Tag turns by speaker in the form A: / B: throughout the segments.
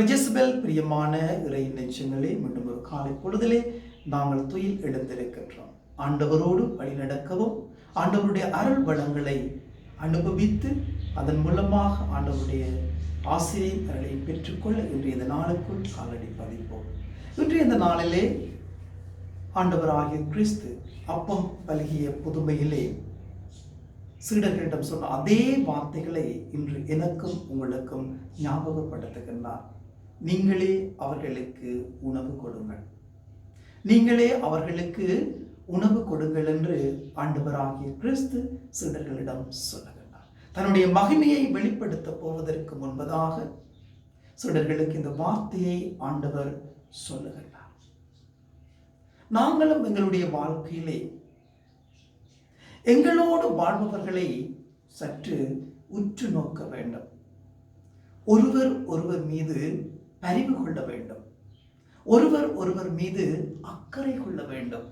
A: ரிஜிஸ்பெல் பிரியமான இறை நெஞ்சங்களே மீண்டும் ஒரு காலை பொழுதிலே நாங்கள் துயில் எழுந்திருக்கின்றோம். ஆண்டவரோடு வழி நடக்கவும் ஆண்டவருடைய அருள் வளங்களை அனுபவித்து அதன் மூலமாக ஆண்டவருடைய ஆசிரியை அருளை பெற்றுக்கொள்ள இன்றைய இந்த நாளுக்குள் காலடி பதிப்போம். இன்றைய இந்த நாளிலே ஆண்டவராகிய கிறிஸ்து அப்பம் பல்கிய புதுமையிலே சீடர்களிடம் சொன்ன அதே வார்த்தைகளை இன்று எனக்கும் உங்களுக்கும் ஞாபகப்படுத்துகின்றார். நீங்களே அவர்களுக்கு உணவு கொடுங்கள். நீங்களே அவர்களுக்கு உணவு கொடுங்கள் என்று ஆண்டவராகிய கிறிஸ்து சீடர்களிடம் சொல்லுகிறார் தன்னுடைய மகிமையை வெளிப்படுத்த போவதற்கு முன்பதாக சீடர்களுக்கு இந்த வார்த்தையை ஆண்டவர் சொல்லுகிறார் நாங்களும் எங்களுடைய வாழ்க்கையிலே எங்களோடு வாழ்பவர்களை சற்று உற்று நோக்க வேண்டும். ஒருவர் ஒருவர் மீது பரிவு கொள்ள வேண்டும். ஒருவர் ஒருவர் மீது அக்கறை கொள்ள வேண்டும்.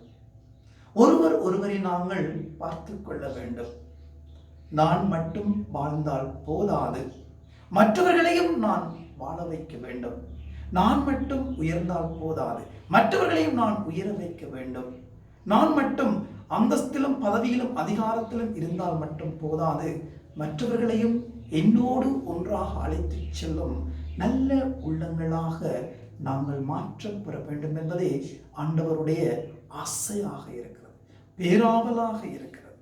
A: ஒருவர் ஒருவரை நாங்கள் பார்த்து கொள்ள வேண்டும். நான் மட்டும் வாழ்ந்தால் போதாது. மற்றவர்களையும் நான் வாழ வைக்க வேண்டும். நான் மட்டும் உயர்ந்தால் போதாது. மற்றவர்களையும் நான் உயர வைக்க வேண்டும். நான் மட்டும் அந்தஸ்திலும் பதவியிலும் அதிகாரத்திலும் இருந்தால் மட்டும் போதாது. மற்றவர்களையும் என்னோடு ஒன்றாக அழைத்துச் செல்லும் நல்ல உள்ளங்களாக நாங்கள் மாற்றம் பெற வேண்டும் என்பதே ஆண்டவருடைய ஆசையாக இருக்கிறது பேராவலாக இருக்கிறது.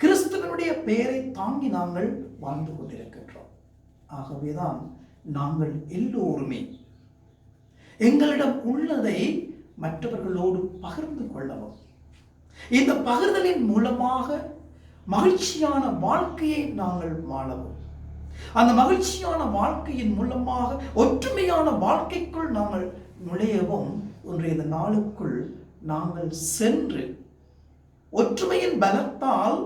A: கிறிஸ்துவனுடைய பெயரை தாங்கி நாங்கள் வாழ்ந்து கொண்டிருக்கின்றோம். ஆகவேதான் நாங்கள் எல்லோருமே எங்களிடம் உள்ளதை மற்றவர்களோடு பகிர்ந்து கொள்ளவும் இந்த பகிர்தலின் மூலமாக மகிழ்ச்சியான வாழ்க்கையை நாங்கள் வாழவும் அந்த மகிழ்ச்சியான வாழ்க்கையின் மூலமாக ஒற்றுமையான வாழ்க்கைக்குள் நாங்கள் நுழையவும் ஒன்றைய இந்த நாளுக்குள் நாங்கள் சென்று ஒற்றுமையின் பலத்தால்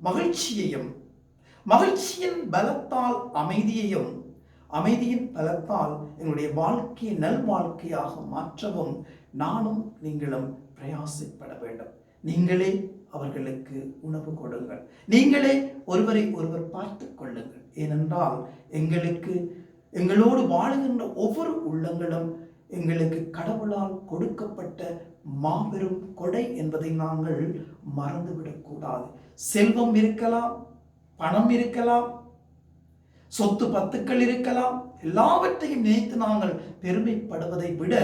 A: மகிழ்ச்சியையும் மகிழ்ச்சியின் பலத்தால் அமைதியையும் அமைதியின் பலத்தால் எங்களுடைய வாழ்க்கையை நல் வாழ்க்கையாக மாற்றவும் நானும் நீங்களும் பிரயாசப்பட வேண்டும். நீங்களே அவர்களுக்கு உணவு கொடுங்கள். நீங்களே ஒருவரை ஒருவர் பார்த்து கொள்ளுங்கள். ஏனென்றால் எங்களுக்கு எங்களோடு வாழுகின்ற ஒவ்வொரு உள்ளங்களும் எங்களுக்கு கடவுளால் கொடுக்கப்பட்ட மாபெரும் கொடை என்பதை நாங்கள் மறந்துவிடக்கூடாது செல்வம் இருக்கலாம் பணம் இருக்கலாம் சொத்து பத்துக்கள் இருக்கலாம் எல்லாவற்றையும் நினைத்து நாங்கள் பெருமைப்படுவதை விட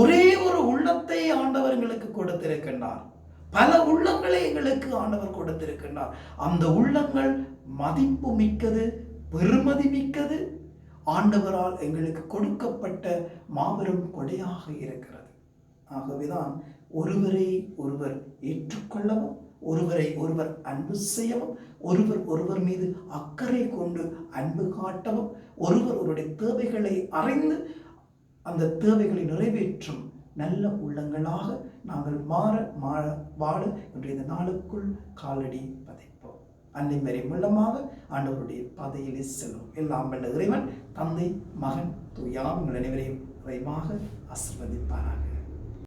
A: ஒரே ஒரு உள்ளத்தை ஆண்டவர் எங்களுக்கு கொடுத்திருக்கின்றார். பல உள்ளங்களை எங்களுக்கு ஆண்டவர் கொடுத்திருக்கின்றார். அந்த உள்ளங்கள் மதிப்பு மிக்கது பெருமதி மிக்கது. ஆண்டவரால் எங்களுக்கு கொடுக்கப்பட்ட மாபெரும் கொடையாக இருக்கிறது. ஆகவேதான் ஒருவரை ஒருவர் ஏற்றுக்கொள்ளவும் ஒருவரை ஒருவர் அன்பு செய்யவும் ஒருவர் ஒருவர் மீது அக்கறை கொண்டு அன்பு காட்டவும் ஒருவர் ஒருவருடைய தேவைகளை அறிந்து அந்த தேவைகளை நிறைவேற்றும் நல்ல உள்ளங்களாக நாங்கள் மாற மாற வாழ இன்றைய இந்த நாளுக்குள் காலடி பதிப்போம். அன்னை மறை மூலமாக ஆண்டவருடைய பாதையிலே செல்லும். எல்லாம் வல்ல இறைவன் தந்தை மகன் தூயாம் உங்கள் அனைவரையும் விரைவாக ஆசிர்வதிப்பாராக.